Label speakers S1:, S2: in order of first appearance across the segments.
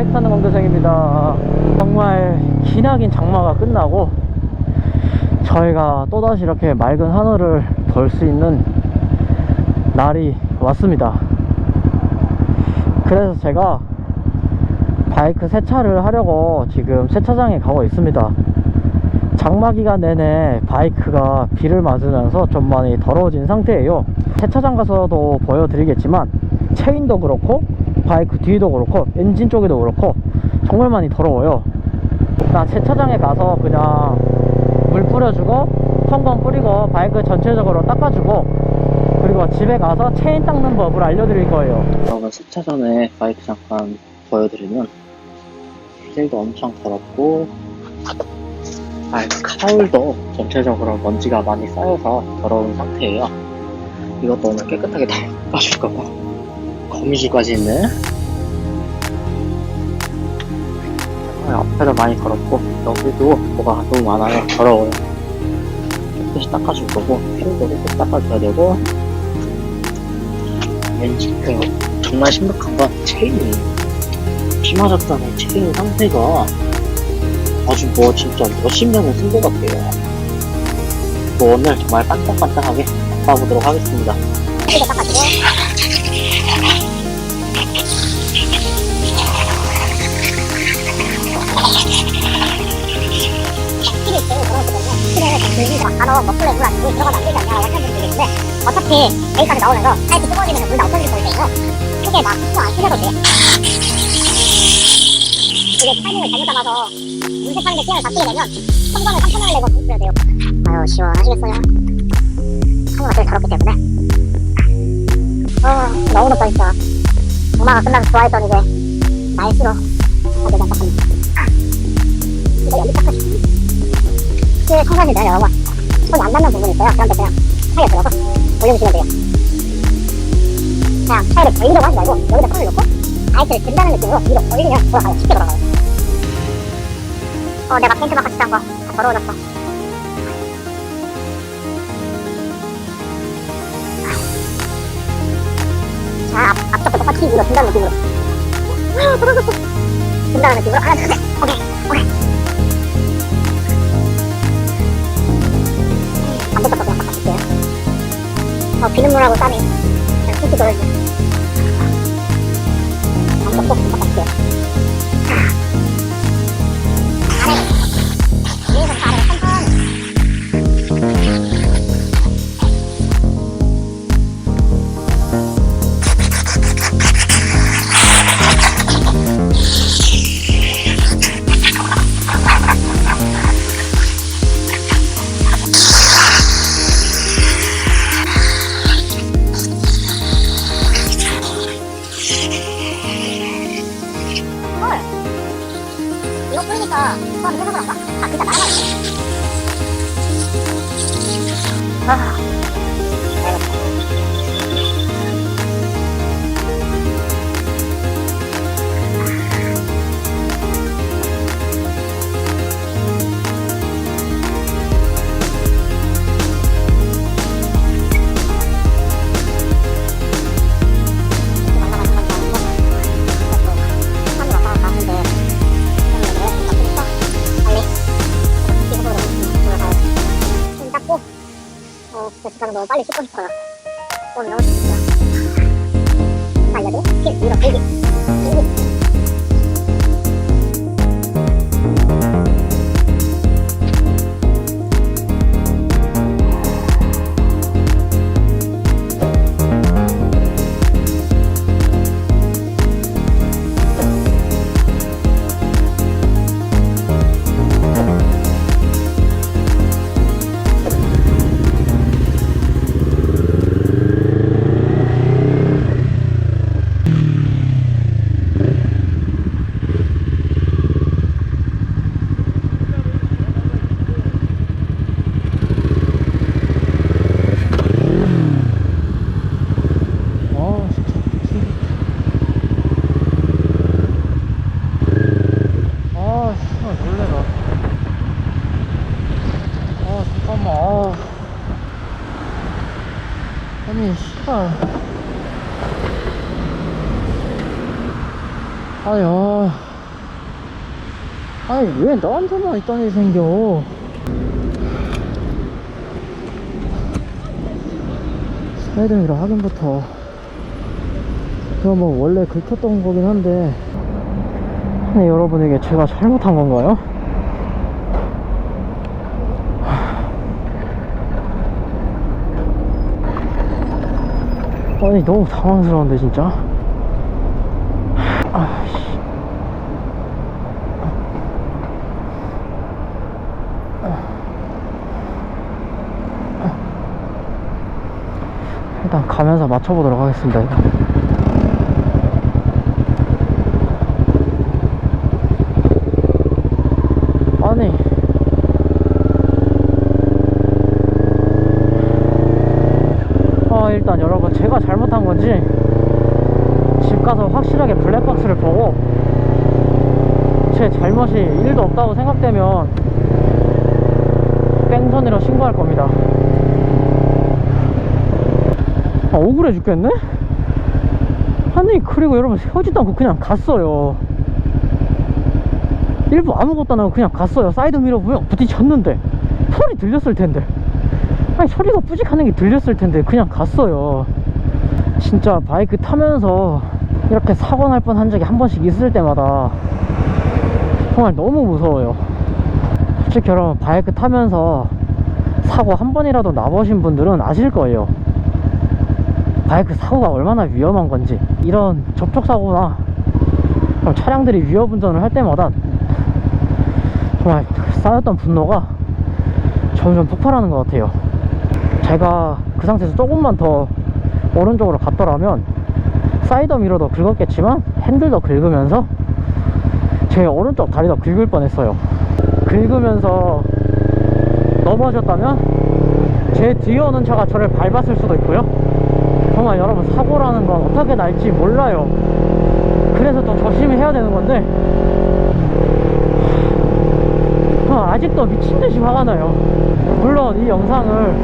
S1: 바이크 타는 공대생입니다. 정말 기나긴 장마가 끝나고 저희가 또다시 이렇게 맑은 하늘을 볼 수 있는 날이 왔습니다. 그래서 제가 바이크 세차를 하려고 지금 세차장에 가고 있습니다. 장마 기간 내내 바이크가 비를 맞으면서 좀 많이 더러워진 상태예요. 세차장 가서도 보여드리겠지만 체인도 그렇고 바이크 뒤도 그렇고 엔진 쪽에도 그렇고 정말 많이 더러워요. 나 세차장에 가서 그냥 물 뿌려주고 성건 뿌리고 바이크 전체적으로 닦아주고 그리고 집에 가서 체인 닦는 법을 알려드릴 거예요. 여러분 세차 전에 바이크 잠깐 보여드리면 휠도 엄청 더럽고 바이크 카울도 전체적으로 먼지가 많이 쌓여서 더러운 상태예요. 이것도 오늘 깨끗하게 다 닦아줄 거고 거미줄까지 있네. 정말 앞에도 많이 더럽고 여기도 뭐가 너무 많아요. 더러워요. 깨끗이 닦아줄 거고 휠도 깨끗이 닦아줘야 되고 왠지 그 정말 심각한 건 체인이 비 맞았다는 체인 상태가 아주 뭐 진짜 몇십 년을 쓴것 같아요. 뭐 오늘 정말 반짝반짝하게 닦아보도록 하겠습니다.
S2: 어차피 여기까지 나오면서 파이프 뚫어지면 물다 없어질 거기 때문에 크게 막 신경 안 쓰셔도 돼요 이게 타이밍을 잘못 잡아서 문색하는데 시간을 다 쓰게 되면 성광을 3천 원을 내고 돈 써야 돼요 아유 시원하시겠어요 하루가 제일 더럽기 때문에 아 너무 덥다 진짜. 엄마가 끝나서 좋아했던 이제 날씨로. 하게 된 닦습니다 실 청소하시면 여러분 손이 안 닿는 부분이 있어요 그런데 그냥 차에 들어서 올려주시면 돼요 그냥 차를 벌리려고 하지 말고 여기다 손을 놓고 아이스를 든다는 느낌으로 위로 올리면 돌아가요 쉽게 돌아가요 어 내가 페인트 바꿔 치한 거다 더러워졌어 자, 앞, 앞쪽도 똑같이 위로 든다는 느낌으로. 아, 떨어졌어. 든다는 느낌으로. 하나, 둘, 셋. 오케이, 어, 비눗물하고 땀이 그냥 툭툭 떨어지네. 반대쪽 좀 바꿔줄게요. 이거 뿌리니까 수압이 세서 그런가? 아, 그니까 나만 아. 빨리 씻고 싶어요. 오늘 너무 춥습니다. 달려도 길 위로 길기. 길기.
S1: 아니 아 아니 왜 나한테만 있던 일이 생겨? 사이드미러 확인부터 그거 뭐 원래 긁혔던 거긴 한데. 아니 여러분 이게 제가 잘못한 건가요? 아니 너무 당황스러운데 진짜 일단 가면서 맞춰보도록 하겠습니다 이거. 아니 아 일단 여러분 제가 잘못한 건지 집 가서 확실하게 블랙박스를 보고 제 잘못이 1도 없다고 생각되면 뺑소니로 신고할 겁니다 아 억울해 죽겠네? 아니 그리고 여러분 세우지도 않고 그냥 갔어요. 일부 아무것도 안 하고 그냥 갔어요. 사이드 미러 보면 부딪혔는데. 소리 들렸을 텐데. 아니 소리가 뿌직하는 게 들렸을 텐데 그냥 갔어요. 진짜 바이크 타면서 이렇게 사고 날 뻔 한 적이 한 번씩 있을 때마다 정말 너무 무서워요. 솔직히 여러분 바이크 타면서 사고 한 번이라도 나보신 분들은 아실 거예요 바이크 사고가 얼마나 위험한 건지 이런 접촉사고나 차량들이 위협운전을 할 때마다 정말 쌓였던 분노가 점점 폭발하는 것 같아요. 제가 그 상태에서 조금만 더 오른쪽으로 갔더라면 사이더 미러도 긁었겠지만 핸들도 긁으면서 제 오른쪽 다리도 긁을 뻔했어요. 긁으면서 넘어졌다면 제 뒤에 오는 차가 저를 밟았을 수도 있고요 정말 여러분 사고라는 건 어떻게 날지 몰라요. 그래서 더 조심히 해야 되는 건데. 어, 아직도 미친듯이 화가 나요. 물론 이 영상을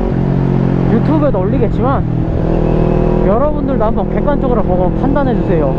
S1: 유튜브에도 올리겠지만 여러분들도 한번 객관적으로 보고 판단해 주세요